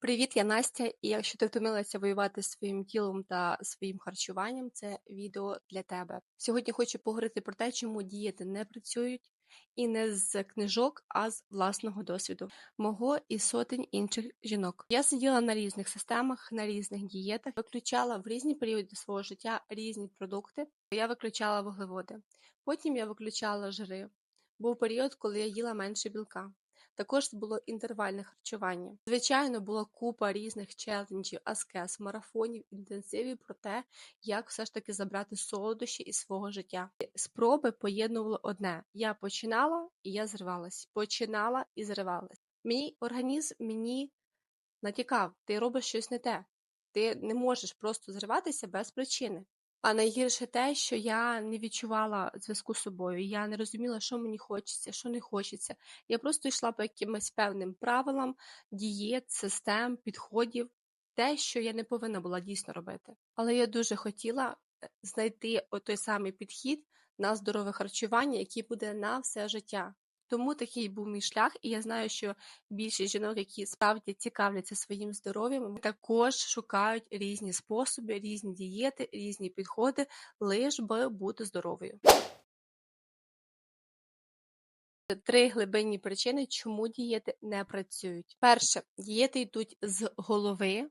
Привіт, я Настя, і якщо ти втомилася воювати з своїм тілом та своїм харчуванням, це відео для тебе. Сьогодні хочу поговорити про те, чому дієти не працюють, і не з книжок, а з власного досвіду, мого і сотень інших жінок. Я сиділа на різних системах, на різних дієтах, виключала в різні періоди свого життя різні продукти. Я виключала вуглеводи, потім я виключала жири. Був період, коли я їла менше білка. Також було інтервальне харчування. Звичайно, була купа різних челенджів, аскез, марафонів, інтенсивів про те, як все ж таки забрати солодощі із свого життя. Спроби поєднували одне: я починала і я зривалась. Починала і зривалась. Мій організм мені натякав, ти робиш щось не те. Ти не можеш просто зриватися без причини. А найгірше те, що я не відчувала зв'язку з собою. Я не розуміла, що мені хочеться, що не хочеться. Я просто йшла по якимось певним правилам, дієт, систем, підходів, те, що я не повинна була дійсно робити. Але я дуже хотіла е, знайти той самий підхід на здорове харчування, який буде на все життя. Тому такий був мій шлях, і я знаю, що більшість жінок, які справді цікавляться своїм здоров'ям, також шукають різні способи, різні дієти, різні підходи, лиш би бути здоровою. Три глибинні причини, чому дієти не працюють. Перше, дієти йдуть з голови,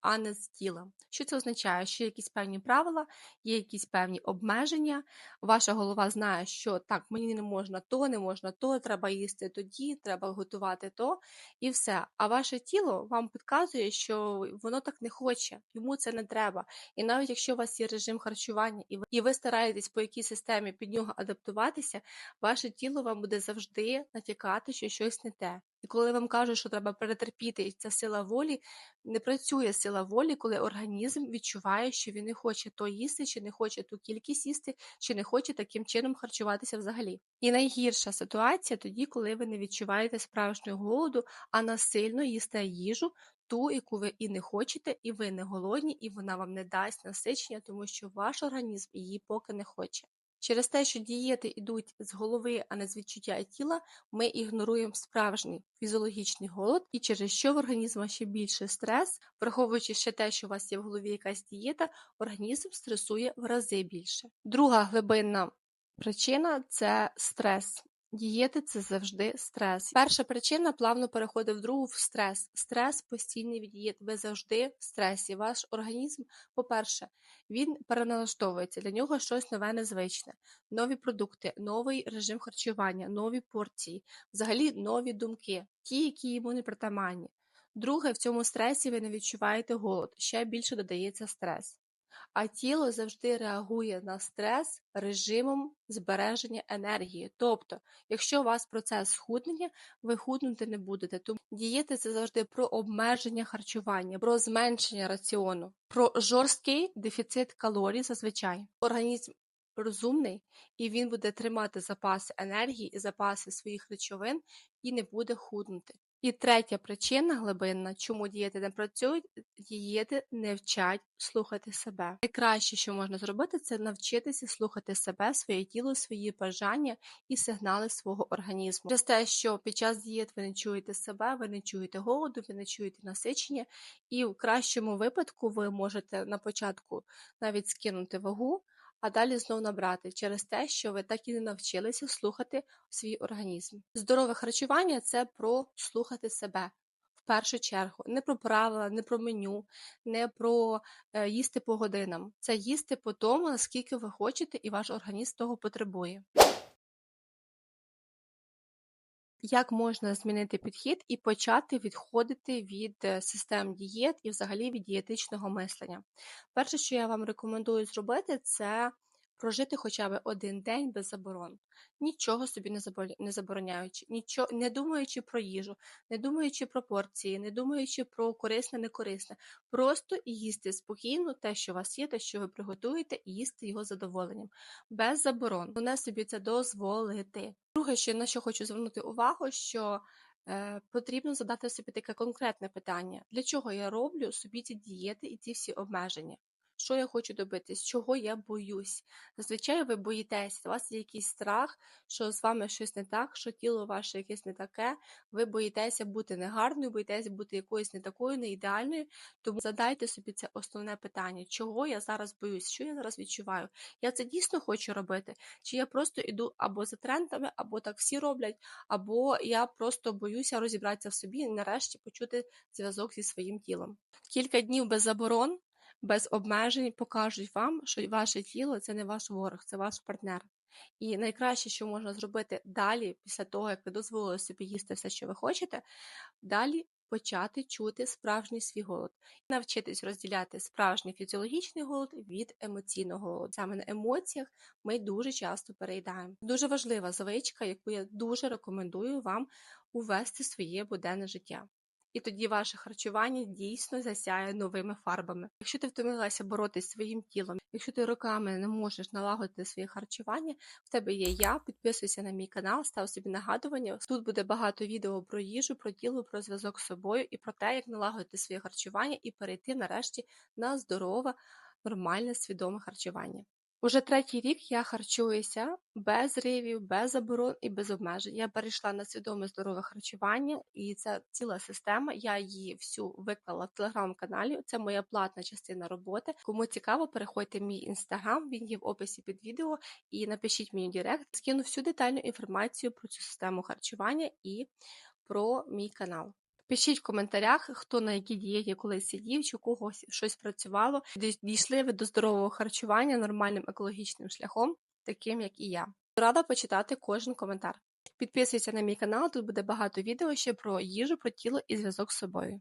а не з тіла. Що це означає? Що є якісь певні правила, є якісь певні обмеження. Ваша голова знає, що так, мені не можна то, не можна то, треба їсти тоді, треба готувати то і все. А ваше тіло вам підказує, що воно так не хоче, йому це не треба. І навіть якщо у вас є режим харчування, і ви, і ви стараєтесь по якій системі під нього адаптуватися, ваше тіло вам буде завжди натякати, що щось не те. І коли вам кажуть, що треба перетерпіти, і ця сила волі, не працює сила волі, коли організм відчуває, що він не хоче то їсти, чи не хоче ту кількість їсти, чи не хоче таким чином харчуватися взагалі. І найгірша ситуація тоді, коли ви не відчуваєте справжнього голоду, а насильно їсте їжу, ту, яку ви і не хочете, і ви не голодні, і вона вам не дасть насичення, тому що ваш організм її поки не хоче. Через те, що дієти йдуть з голови, а не з відчуття тіла, ми ігноруємо справжній фізіологічний голод, і через що в організму ще більше стрес, враховуючи ще те, що у вас є в голові якась дієта, організм стресує в рази більше. Друга глибинна причина це стрес. Дієти це завжди стрес. Перша причина плавно переходить в другу в стрес. Стрес постійний від дієт. Ви завжди в стресі. Ваш організм, по-перше, він переналаштовується. Для нього щось нове, незвичне, нові продукти, новий режим харчування, нові порції, взагалі нові думки, ті, які йому не притаманні. Друге, в цьому стресі ви не відчуваєте голод, ще більше додається стрес а тіло завжди реагує на стрес режимом збереження енергії. Тобто, якщо у вас процес схуднення, ви худнути не будете. Тому дієти це завжди про обмеження харчування, про зменшення раціону, про жорсткий дефіцит калорій зазвичай. Організм розумний і він буде тримати запаси енергії і запаси своїх речовин і не буде худнути. І третя причина глибинна, чому дієти не працюють, дієти не вчать слухати себе. Найкраще, що можна зробити, це навчитися слухати себе, своє тіло, свої бажання і сигнали свого організму. Через те, що під час дієт ви не чуєте себе, ви не чуєте голоду, ви не чуєте насичення, і в кращому випадку ви можете на початку навіть скинути вагу а далі знов набрати через те, що ви так і не навчилися слухати свій організм. Здорове харчування це про слухати себе. В першу чергу, не про правила, не про меню, не про е, їсти по годинам. Це їсти по тому, наскільки ви хочете, і ваш організм того потребує. Як можна змінити підхід і почати відходити від е, систем дієт і взагалі від дієтичного мислення? Перше, що я вам рекомендую зробити, це прожити хоча б один день без заборон, нічого собі не забороняючи, нічого, не думаючи про їжу, не думаючи про порції, не думаючи про корисне, некорисне, просто їсти спокійно те, що у вас є, те, що ви приготуєте, і їсти його задоволенням, без заборон. Головне собі це дозволити. Друге, що на що хочу звернути увагу, що е, Потрібно задати собі таке конкретне питання: для чого я роблю собі ці дієти і ці всі обмеження? Що я хочу добитись, чого я боюсь. Зазвичай ви боїтеся, у вас є якийсь страх, що з вами щось не так, що тіло ваше якесь не таке. Ви боїтеся бути негарною, боїтеся бути якоюсь не такою, не ідеальною. Тому задайте собі це основне питання, чого я зараз боюсь, що я зараз відчуваю. Я це дійсно хочу робити, чи я просто іду або за трендами, або так всі роблять, або я просто боюся розібратися в собі і нарешті почути зв'язок зі своїм тілом. Кілька днів без заборон, без обмежень покажуть вам, що ваше тіло це не ваш ворог, це ваш партнер. І найкраще, що можна зробити далі, після того, як ви дозволили собі їсти все, що ви хочете, далі почати чути справжній свій голод, навчитись розділяти справжній фізіологічний голод від емоційного голоду. Саме на емоціях ми дуже часто переїдаємо. Дуже важлива звичка, яку я дуже рекомендую вам увести в своє буденне життя. І тоді ваше харчування дійсно засяє новими фарбами. Якщо ти втомилася боротися зі своїм тілом, якщо ти роками не можеш налагодити своє харчування, в тебе є я. Підписуйся на мій канал, став собі нагадування. Тут буде багато відео про їжу, про тіло, про зв'язок з собою і про те, як налагодити своє харчування і перейти нарешті на здорове, нормальне, свідоме харчування. Уже третій рік я харчуюся без ривів, без заборон і без обмежень. Я перейшла на свідоме здорове харчування, і це ціла система. Я її всю виклала в телеграм-каналі. Це моя платна частина роботи. Кому цікаво, переходьте в мій інстаграм, він є в описі під відео, і напишіть мені директ. Скину всю детальну інформацію про цю систему харчування і про мій канал. Пишіть в коментарях, хто на якій дієті колись сидів, чи у когось щось працювало, дійшли ви до здорового харчування нормальним екологічним шляхом, таким як і я. Рада почитати кожен коментар. Підписуйся на мій канал, тут буде багато відео ще про їжу, про тіло і зв'язок з собою.